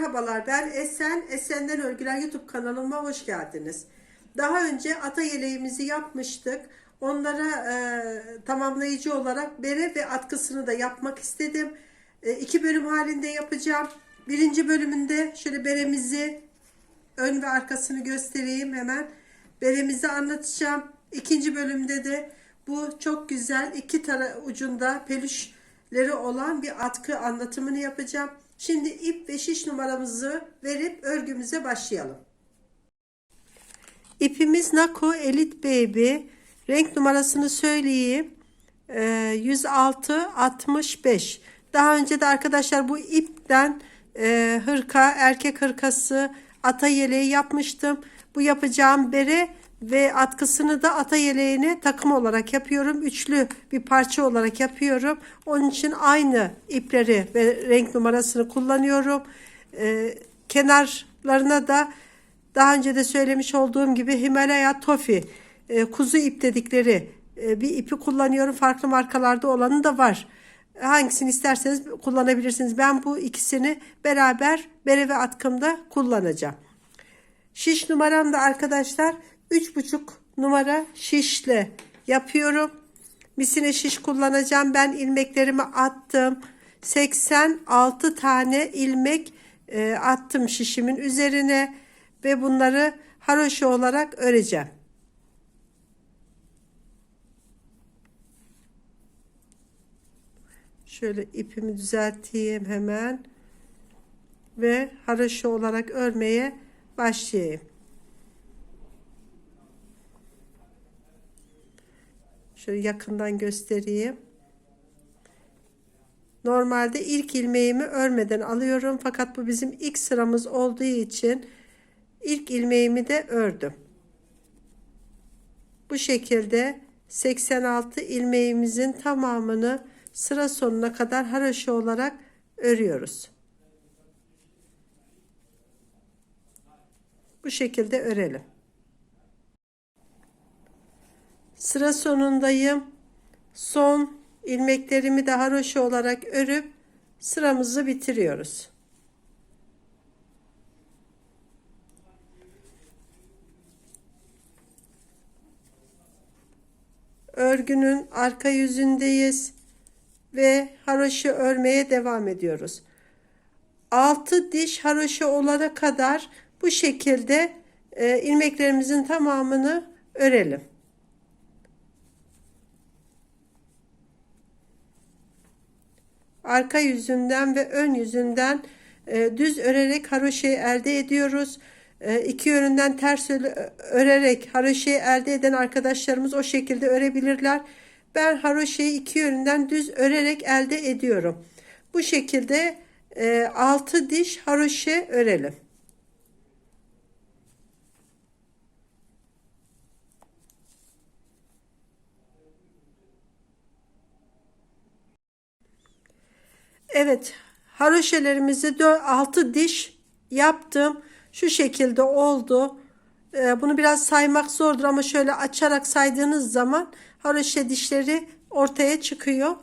Merhabalar ben Esen, Esen'den Örgüler YouTube kanalıma hoş geldiniz. Daha önce ata yeleğimizi yapmıştık. Onlara e, tamamlayıcı olarak bere ve atkısını da yapmak istedim. E, iki bölüm halinde yapacağım. Birinci bölümünde şöyle beremizi ön ve arkasını göstereyim hemen. Beremizi anlatacağım. İkinci bölümde de bu çok güzel iki tara ucunda peluşleri olan bir atkı anlatımını yapacağım. Şimdi ip ve şiş numaramızı verip örgümüze başlayalım. İpimiz Nako Elite Baby. Renk numarasını söyleyeyim. Ee, 106 65. Daha önce de arkadaşlar bu ipten e, hırka, erkek hırkası, ata yeleği yapmıştım. Bu yapacağım bere ve atkısını da ata yeleğine takım olarak yapıyorum. Üçlü bir parça olarak yapıyorum. Onun için aynı ipleri ve renk numarasını kullanıyorum. Ee, kenarlarına da daha önce de söylemiş olduğum gibi Himalaya Tofi e, kuzu ip dedikleri e, bir ipi kullanıyorum. Farklı markalarda olanı da var. Hangisini isterseniz kullanabilirsiniz. Ben bu ikisini beraber bere ve atkımda kullanacağım. Şiş numaram da arkadaşlar 3,5 numara şişle yapıyorum. Misine şiş kullanacağım. Ben ilmeklerimi attım. 86 tane ilmek e, attım şişimin üzerine ve bunları haroşa olarak öreceğim. Şöyle ipimi düzelteyim hemen ve haroşa olarak örmeye başlayayım. Şöyle yakından göstereyim. Normalde ilk ilmeğimi örmeden alıyorum fakat bu bizim ilk sıramız olduğu için ilk ilmeğimi de ördüm. Bu şekilde 86 ilmeğimizin tamamını sıra sonuna kadar haroşa olarak örüyoruz. Bu şekilde örelim. Sıra sonundayım. Son ilmeklerimi de haroşa olarak örüp sıramızı bitiriyoruz. Örgünün arka yüzündeyiz ve haroşa örmeye devam ediyoruz. 6 diş haroşa olana kadar bu şekilde e, ilmeklerimizin tamamını örelim. Arka yüzünden ve ön yüzünden e, düz örerek haroşeyi elde ediyoruz. E, iki yönünden ters örerek haroşeyi elde eden arkadaşlarımız o şekilde örebilirler. Ben haroşeyi iki yönünden düz örerek elde ediyorum. Bu şekilde e, 6 diş haroşe örelim. Evet haroşelerimizi 6 diş yaptım. Şu şekilde oldu. Ee, bunu biraz saymak zordur ama şöyle açarak saydığınız zaman haroşe dişleri ortaya çıkıyor.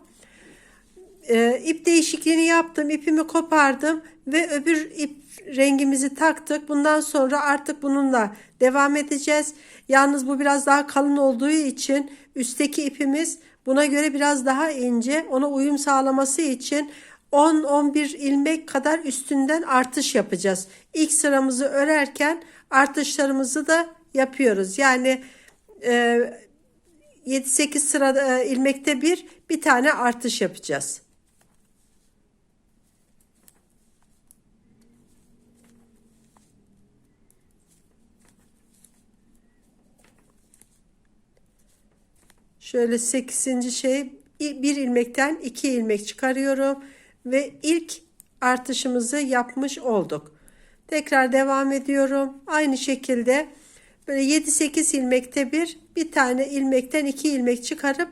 Ee, ip değişikliğini yaptım. ipimi kopardım ve öbür ip rengimizi taktık. Bundan sonra artık bununla devam edeceğiz. Yalnız bu biraz daha kalın olduğu için üstteki ipimiz buna göre biraz daha ince. Ona uyum sağlaması için 10-11 ilmek kadar üstünden artış yapacağız. İlk sıramızı örerken artışlarımızı da yapıyoruz. Yani e, 7-8 sıra e, ilmekte bir bir tane artış yapacağız. Şöyle 8. şey bir ilmekten iki ilmek çıkarıyorum ve ilk artışımızı yapmış olduk. Tekrar devam ediyorum. Aynı şekilde böyle 7-8 ilmekte bir bir tane ilmekten iki ilmek çıkarıp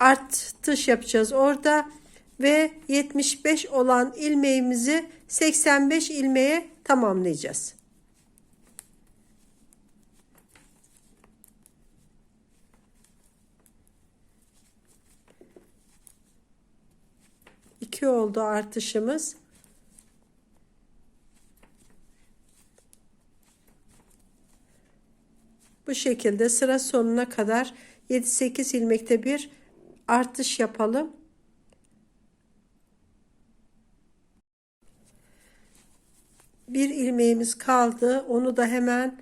artış yapacağız orada ve 75 olan ilmeğimizi 85 ilmeğe tamamlayacağız. 2 oldu artışımız. Bu şekilde sıra sonuna kadar 7-8 ilmekte bir artış yapalım. Bir ilmeğimiz kaldı. Onu da hemen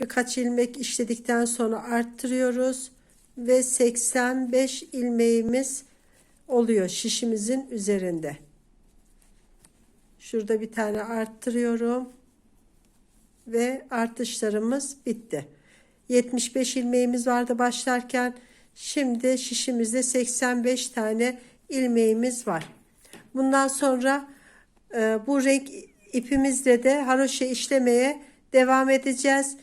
birkaç ilmek işledikten sonra arttırıyoruz ve 85 ilmeğimiz oluyor şişimizin üzerinde. Şurada bir tane arttırıyorum ve artışlarımız bitti. 75 ilmeğimiz vardı başlarken. Şimdi şişimizde 85 tane ilmeğimiz var. Bundan sonra e, bu renk ipimizle de haroşa işlemeye devam edeceğiz.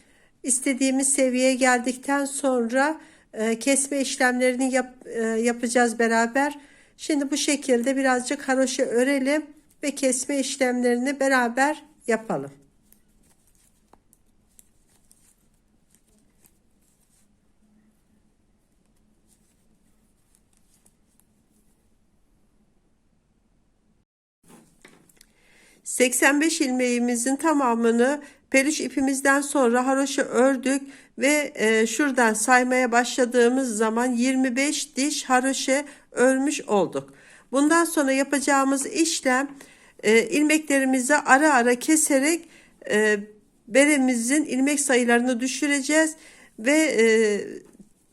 İstediğimiz seviyeye geldikten sonra e, kesme işlemlerini yap, e, yapacağız beraber. Şimdi bu şekilde birazcık haroşa örelim ve kesme işlemlerini beraber yapalım. ...85 ilmeğimizin tamamını peluş ipimizden sonra haroşa ördük ve e, şuradan saymaya başladığımız zaman 25 diş haroşa örmüş olduk. Bundan sonra yapacağımız işlem e, ilmeklerimizi ara ara keserek e, beremizin ilmek sayılarını düşüreceğiz ve e,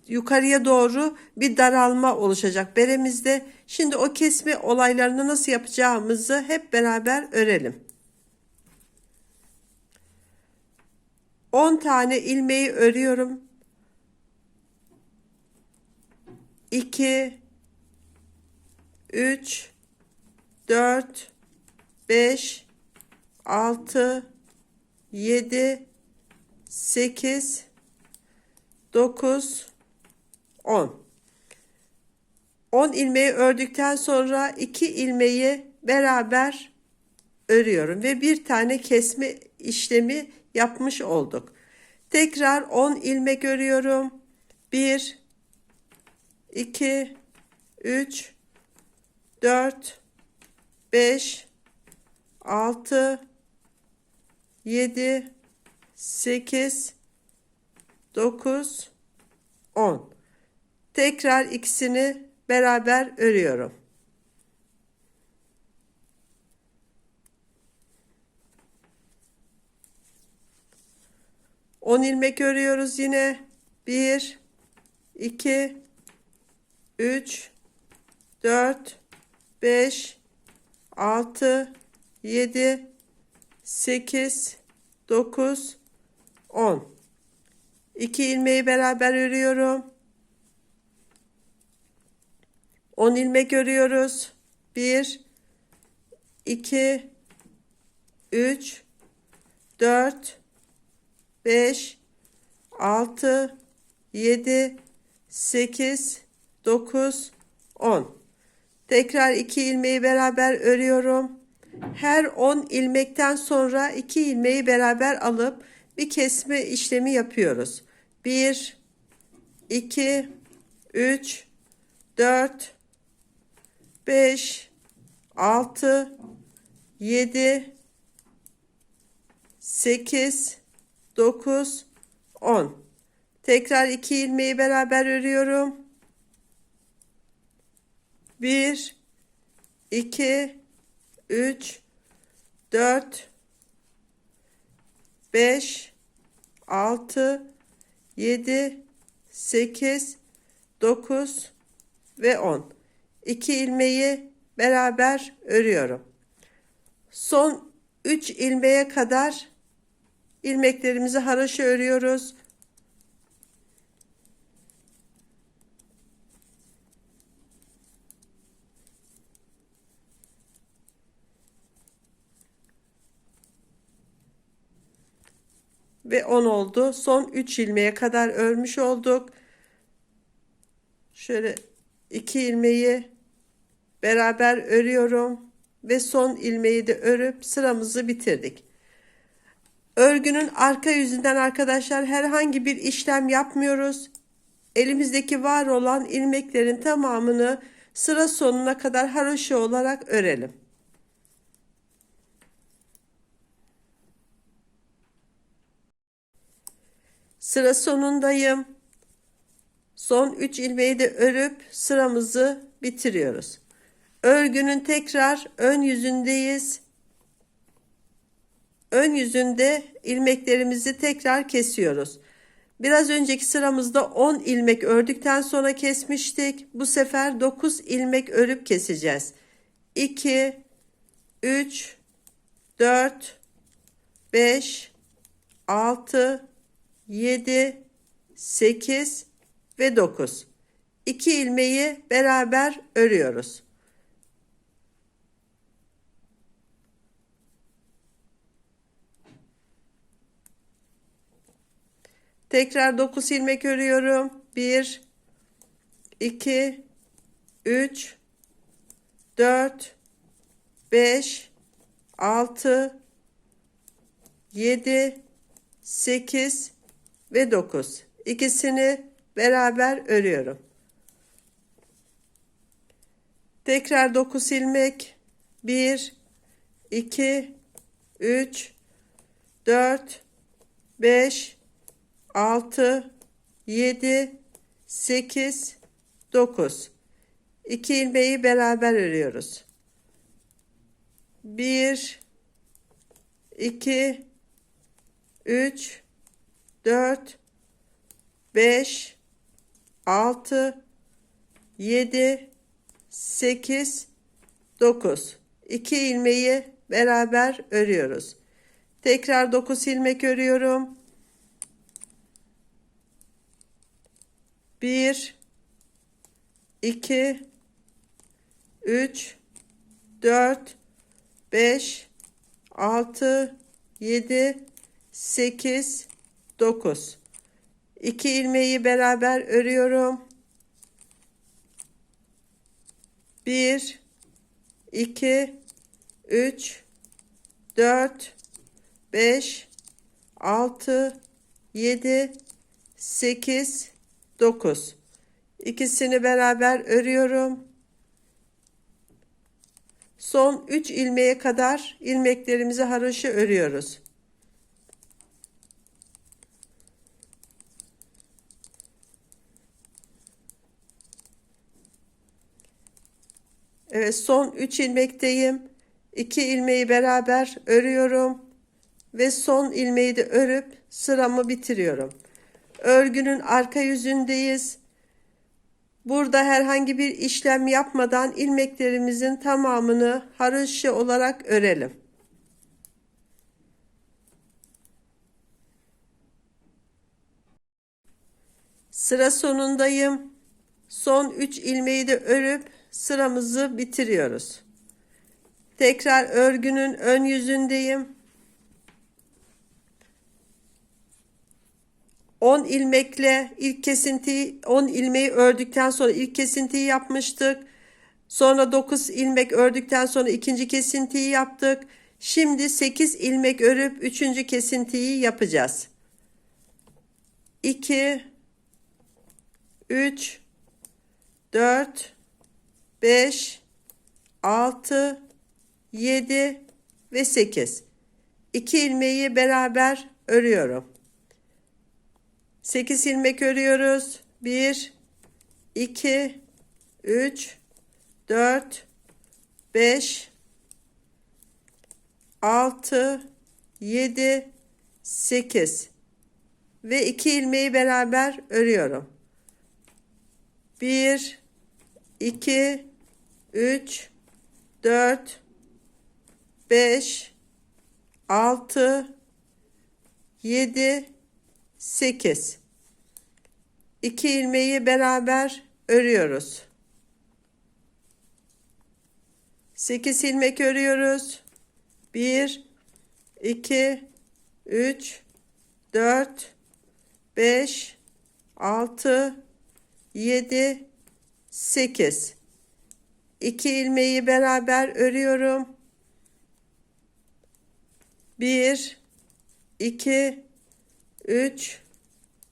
yukarıya doğru bir daralma oluşacak beremizde. Şimdi o kesme olaylarını nasıl yapacağımızı hep beraber örelim. 10 tane ilmeği örüyorum. 2 3 4 5 6 7 8 9 10 10 ilmeği ördükten sonra 2 ilmeği beraber örüyorum ve bir tane kesme işlemi yapmış olduk. Tekrar 10 ilmek örüyorum. 1 2 3 4 5 6 7 8 9 10 tekrar ikisini beraber örüyorum. 10 ilmek örüyoruz yine. 1 2 3 4 5 6 7 8 9 10 2 ilmeği beraber örüyorum. 10 ilmek örüyoruz. 1 2 3 4 5 6 7 8 9 10 tekrar 2 ilmeği beraber örüyorum. Her 10 ilmekten sonra 2 ilmeği beraber alıp bir kesme işlemi yapıyoruz. 1 2 3 4 5 6 7 8 9 10 tekrar 2 ilmeği beraber örüyorum 1 2 3 4 5 6 7 8 9 ve 10 2 ilmeği beraber örüyorum son 3 ilmeğe kadar ilmeklerimizi haraşa örüyoruz. Ve 10 oldu. Son 3 ilmeğe kadar örmüş olduk. Şöyle 2 ilmeği beraber örüyorum ve son ilmeği de örüp sıramızı bitirdik. Örgünün arka yüzünden arkadaşlar herhangi bir işlem yapmıyoruz. Elimizdeki var olan ilmeklerin tamamını sıra sonuna kadar haroşa olarak örelim. Sıra sonundayım. Son 3 ilmeği de örüp sıramızı bitiriyoruz. Örgünün tekrar ön yüzündeyiz. Ön yüzünde ilmeklerimizi tekrar kesiyoruz. Biraz önceki sıramızda 10 ilmek ördükten sonra kesmiştik. Bu sefer 9 ilmek örüp keseceğiz. 2 3 4 5 6 7 8 ve 9. 2 ilmeği beraber örüyoruz. Tekrar 9 ilmek örüyorum. 1 2 3 4 5 6 7 8 ve 9. İkisini beraber örüyorum. Tekrar 9 ilmek. 1 2 3 4 5 6 7 8 9 2 ilmeği beraber örüyoruz. 1 2 3 4 5 6 7 8 9 2 ilmeği beraber örüyoruz. Tekrar 9 ilmek örüyorum. 1 2 3 4 5 6 7 8 9 2 ilmeği beraber örüyorum. 1 2 3 4 5 6 7 8 9 ikisini beraber örüyorum. Son 3 ilmeğe kadar ilmeklerimizi haroşa örüyoruz. Evet son 3 ilmekteyim. 2 ilmeği beraber örüyorum ve son ilmeği de örüp sıramı bitiriyorum. Örgünün arka yüzündeyiz. Burada herhangi bir işlem yapmadan ilmeklerimizin tamamını haroşa olarak örelim. Sıra sonundayım. Son 3 ilmeği de örüp sıramızı bitiriyoruz. Tekrar örgünün ön yüzündeyim. 10 ilmekle ilk kesintiyi 10 ilmeği ördükten sonra ilk kesintiyi yapmıştık. Sonra 9 ilmek ördükten sonra ikinci kesintiyi yaptık. Şimdi 8 ilmek örüp üçüncü kesintiyi yapacağız. 2 3 4 5 6 7 ve 8. 2 ilmeği beraber örüyorum. 8 ilmek örüyoruz. 1 2 3 4 5 6 7 8 ve 2 ilmeği beraber örüyorum. 1 2 3 4 5 6 7 8 2 ilmeği beraber örüyoruz. 8 ilmek örüyoruz. 1 2 3 4 5 6 7 8 2 ilmeği beraber örüyorum. 1 2 3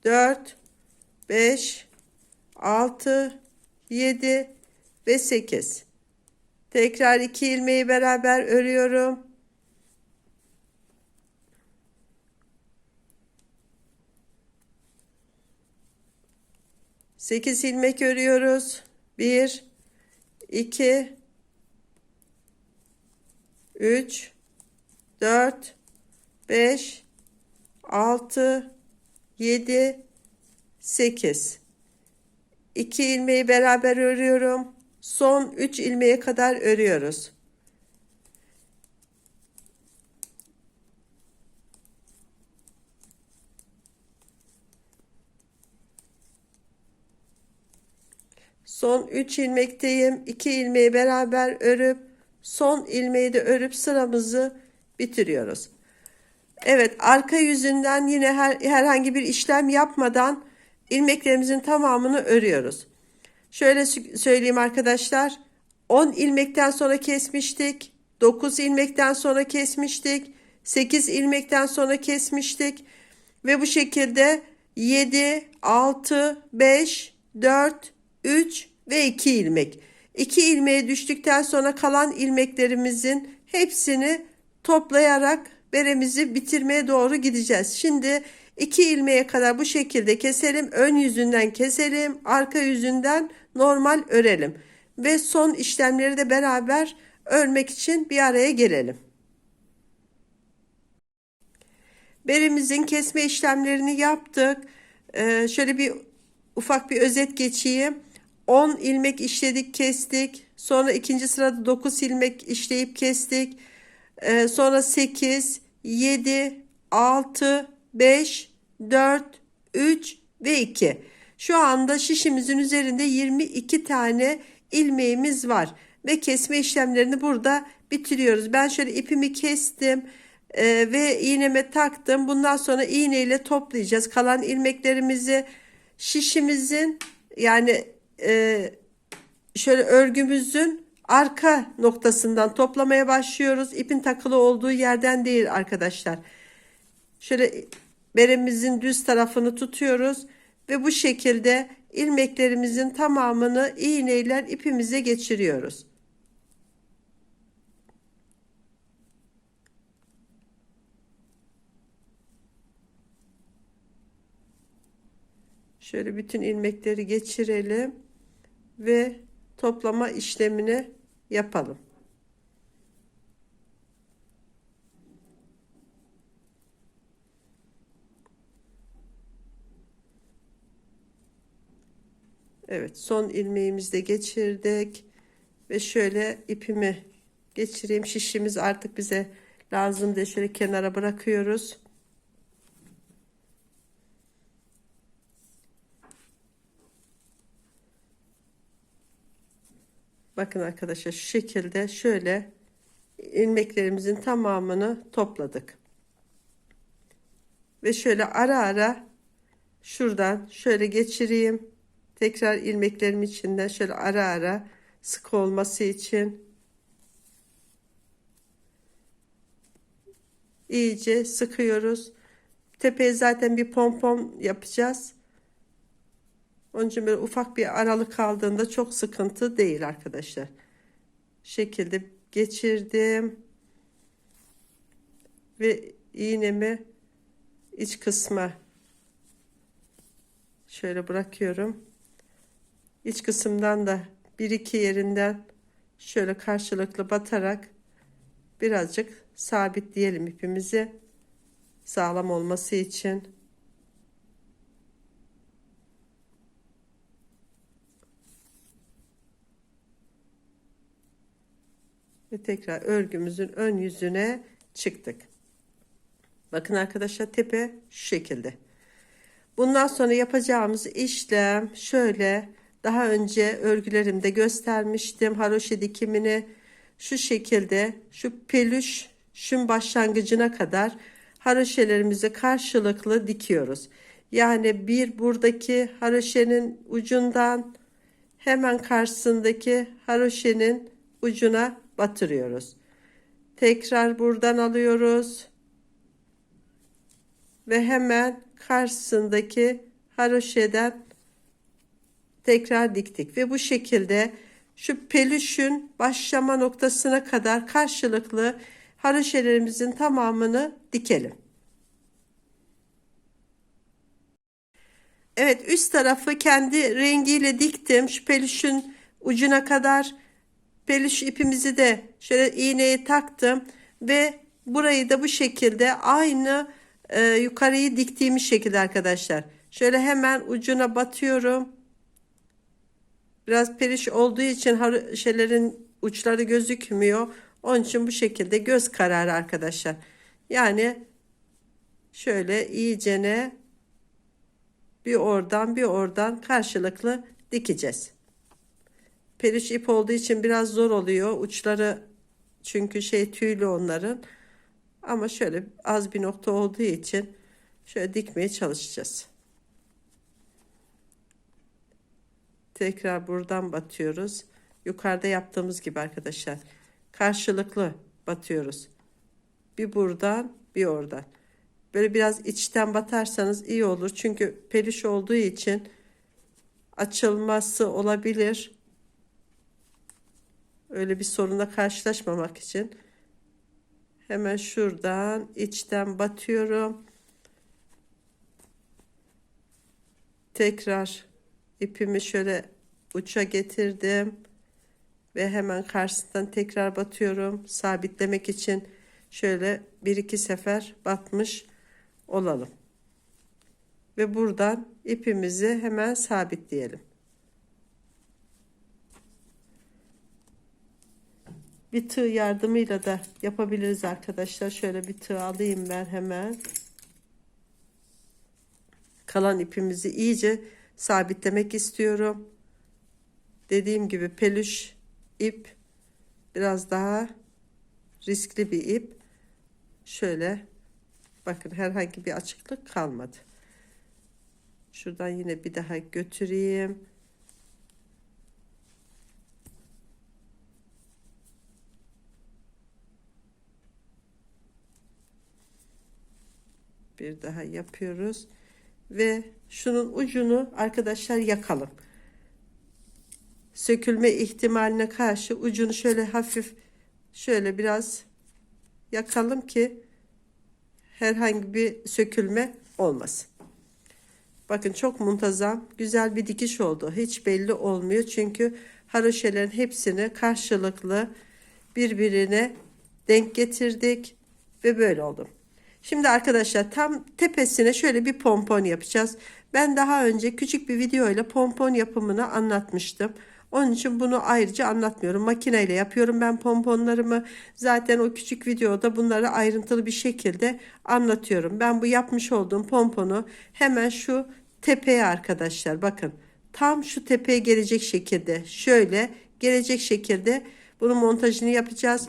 4 5 6 7 ve 8 tekrar 2 ilmeği beraber örüyorum. 8 ilmek örüyoruz. 1 2 3 4 5 6 7 8 2 ilmeği beraber örüyorum. Son 3 ilmeğe kadar örüyoruz. Son 3 ilmekteyim. 2 ilmeği beraber örüp son ilmeği de örüp sıramızı bitiriyoruz. Evet, arka yüzünden yine her, herhangi bir işlem yapmadan ilmeklerimizin tamamını örüyoruz. Şöyle söyleyeyim arkadaşlar. 10 ilmekten sonra kesmiştik. 9 ilmekten sonra kesmiştik. 8 ilmekten sonra kesmiştik. Ve bu şekilde 7, 6, 5, 4, 3 ve 2 ilmek. 2 ilmeğe düştükten sonra kalan ilmeklerimizin hepsini toplayarak beremizi bitirmeye doğru gideceğiz. Şimdi 2 ilmeğe kadar bu şekilde keselim. Ön yüzünden keselim. Arka yüzünden normal örelim. Ve son işlemleri de beraber örmek için bir araya gelelim. Berimizin kesme işlemlerini yaptık. Ee, şöyle bir ufak bir özet geçeyim. 10 ilmek işledik kestik. Sonra ikinci sırada 9 ilmek işleyip kestik. Ee, sonra 8, 7, 6, 5, 4, 3 ve 2. Şu anda şişimizin üzerinde 22 tane ilmeğimiz var. Ve kesme işlemlerini burada bitiriyoruz. Ben şöyle ipimi kestim e, ve iğneme taktım. Bundan sonra iğne ile toplayacağız. Kalan ilmeklerimizi şişimizin yani e, şöyle örgümüzün arka noktasından toplamaya başlıyoruz. İpin takılı olduğu yerden değil arkadaşlar. Şöyle beremizin düz tarafını tutuyoruz ve bu şekilde ilmeklerimizin tamamını iğneyle ipimize geçiriyoruz. Şöyle bütün ilmekleri geçirelim ve toplama işlemini yapalım. Evet son ilmeğimizi de geçirdik ve şöyle ipimi geçireyim şişimiz artık bize lazım diye şöyle kenara bırakıyoruz. Bakın arkadaşlar şu şekilde şöyle ilmeklerimizin tamamını topladık. Ve şöyle ara ara şuradan şöyle geçireyim. Tekrar ilmeklerim içinden şöyle ara ara sık olması için iyice sıkıyoruz. Tepeye zaten bir pompon yapacağız. Onun için böyle ufak bir aralık kaldığında çok sıkıntı değil arkadaşlar. Şekilde geçirdim. Ve iğnemi iç kısma şöyle bırakıyorum. İç kısımdan da bir iki yerinden şöyle karşılıklı batarak birazcık sabitleyelim ipimizi sağlam olması için. Ve tekrar örgümüzün ön yüzüne çıktık. Bakın arkadaşlar tepe şu şekilde. Bundan sonra yapacağımız işlem şöyle daha önce örgülerimde göstermiştim. Haroşa dikimini şu şekilde şu peluş şun başlangıcına kadar haroşelerimizi karşılıklı dikiyoruz. Yani bir buradaki haroşenin ucundan hemen karşısındaki haroşenin ucuna batırıyoruz. Tekrar buradan alıyoruz. Ve hemen karşısındaki haroşeden tekrar diktik. Ve bu şekilde şu pelüşün başlama noktasına kadar karşılıklı haroşelerimizin tamamını dikelim. Evet üst tarafı kendi rengiyle diktim. Şu peluşun ucuna kadar peluş ipimizi de şöyle iğneye taktım ve burayı da bu şekilde aynı e, yukarıyı diktiğimiz şekilde arkadaşlar. Şöyle hemen ucuna batıyorum. Biraz periş olduğu için şeylerin uçları gözükmüyor. Onun için bu şekilde göz kararı arkadaşlar. Yani şöyle iyicene bir oradan bir oradan karşılıklı dikeceğiz. Periş ip olduğu için biraz zor oluyor. Uçları çünkü şey tüylü onların. Ama şöyle az bir nokta olduğu için şöyle dikmeye çalışacağız. Tekrar buradan batıyoruz. Yukarıda yaptığımız gibi arkadaşlar. Karşılıklı batıyoruz. Bir buradan bir oradan. Böyle biraz içten batarsanız iyi olur. Çünkü peluş olduğu için açılması olabilir. Öyle bir sorunla karşılaşmamak için. Hemen şuradan içten batıyorum. Tekrar ipimi şöyle uça getirdim. Ve hemen karşısından tekrar batıyorum. Sabitlemek için şöyle bir iki sefer batmış olalım. Ve buradan ipimizi hemen sabitleyelim. Bir tığ yardımıyla da yapabiliriz arkadaşlar. Şöyle bir tığ alayım ben hemen. Kalan ipimizi iyice sabitlemek istiyorum. Dediğim gibi peluş ip biraz daha riskli bir ip. Şöyle bakın herhangi bir açıklık kalmadı. Şuradan yine bir daha götüreyim. Bir daha yapıyoruz. Ve şunun ucunu arkadaşlar yakalım. Sökülme ihtimaline karşı ucunu şöyle hafif şöyle biraz yakalım ki herhangi bir sökülme olmasın. Bakın çok muntazam, güzel bir dikiş oldu. Hiç belli olmuyor çünkü haroşelerin hepsini karşılıklı birbirine denk getirdik ve böyle oldu. Şimdi arkadaşlar tam tepesine şöyle bir pompon yapacağız. Ben daha önce küçük bir video ile pompon yapımını anlatmıştım. Onun için bunu ayrıca anlatmıyorum. Makineyle yapıyorum ben pomponlarımı. Zaten o küçük videoda bunları ayrıntılı bir şekilde anlatıyorum. Ben bu yapmış olduğum pomponu hemen şu tepeye arkadaşlar bakın. Tam şu tepeye gelecek şekilde şöyle gelecek şekilde bunun montajını yapacağız.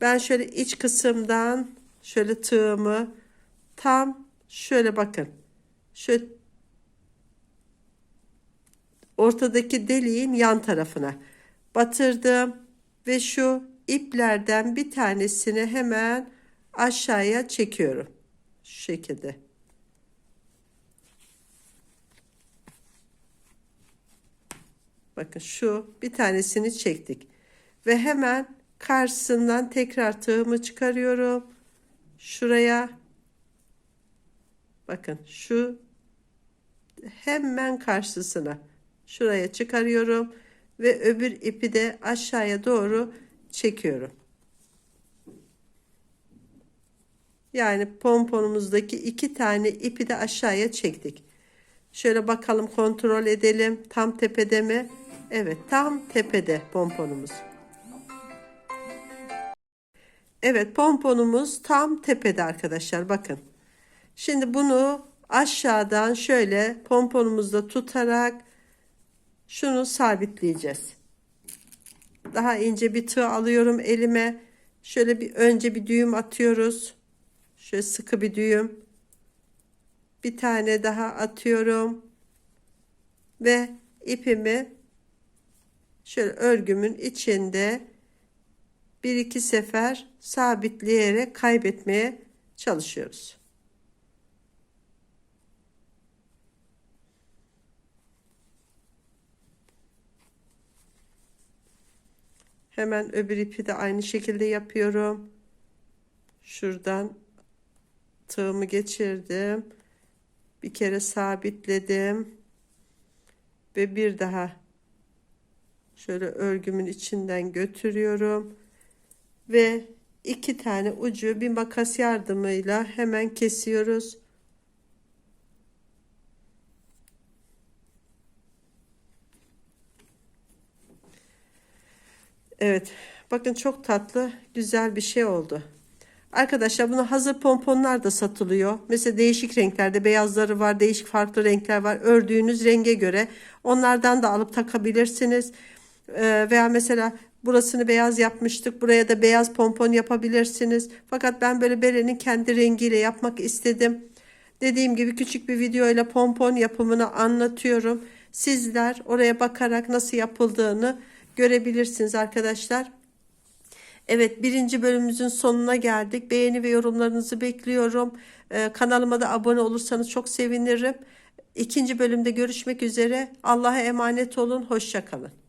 Ben şöyle iç kısımdan şöyle tığımı tam şöyle bakın. Şöyle ortadaki deliğin yan tarafına batırdım ve şu iplerden bir tanesini hemen aşağıya çekiyorum. Şu şekilde. Bakın şu bir tanesini çektik. Ve hemen karşısından tekrar tığımı çıkarıyorum. Şuraya bakın şu hemen karşısına şuraya çıkarıyorum ve öbür ipi de aşağıya doğru çekiyorum. Yani pomponumuzdaki iki tane ipi de aşağıya çektik. Şöyle bakalım kontrol edelim. Tam tepede mi? Evet tam tepede pomponumuz. Evet pomponumuz tam tepede arkadaşlar bakın. Şimdi bunu aşağıdan şöyle pomponumuzda tutarak şunu sabitleyeceğiz. Daha ince bir tığ alıyorum elime. Şöyle bir önce bir düğüm atıyoruz. Şöyle sıkı bir düğüm. Bir tane daha atıyorum. Ve ipimi şöyle örgümün içinde bir iki sefer sabitleyerek kaybetmeye çalışıyoruz. Hemen öbür ipi de aynı şekilde yapıyorum. Şuradan tığımı geçirdim. Bir kere sabitledim. Ve bir daha şöyle örgümün içinden götürüyorum. Ve iki tane ucu bir makas yardımıyla hemen kesiyoruz. Evet. Bakın çok tatlı, güzel bir şey oldu. Arkadaşlar bunu hazır pomponlar da satılıyor. Mesela değişik renklerde beyazları var, değişik farklı renkler var. Ördüğünüz renge göre onlardan da alıp takabilirsiniz. Ee, veya mesela burasını beyaz yapmıştık. Buraya da beyaz pompon yapabilirsiniz. Fakat ben böyle berenin kendi rengiyle yapmak istedim. Dediğim gibi küçük bir videoyla pompon yapımını anlatıyorum. Sizler oraya bakarak nasıl yapıldığını görebilirsiniz arkadaşlar. Evet birinci bölümümüzün sonuna geldik. Beğeni ve yorumlarınızı bekliyorum. Ee, kanalıma da abone olursanız çok sevinirim. İkinci bölümde görüşmek üzere. Allah'a emanet olun. Hoşçakalın.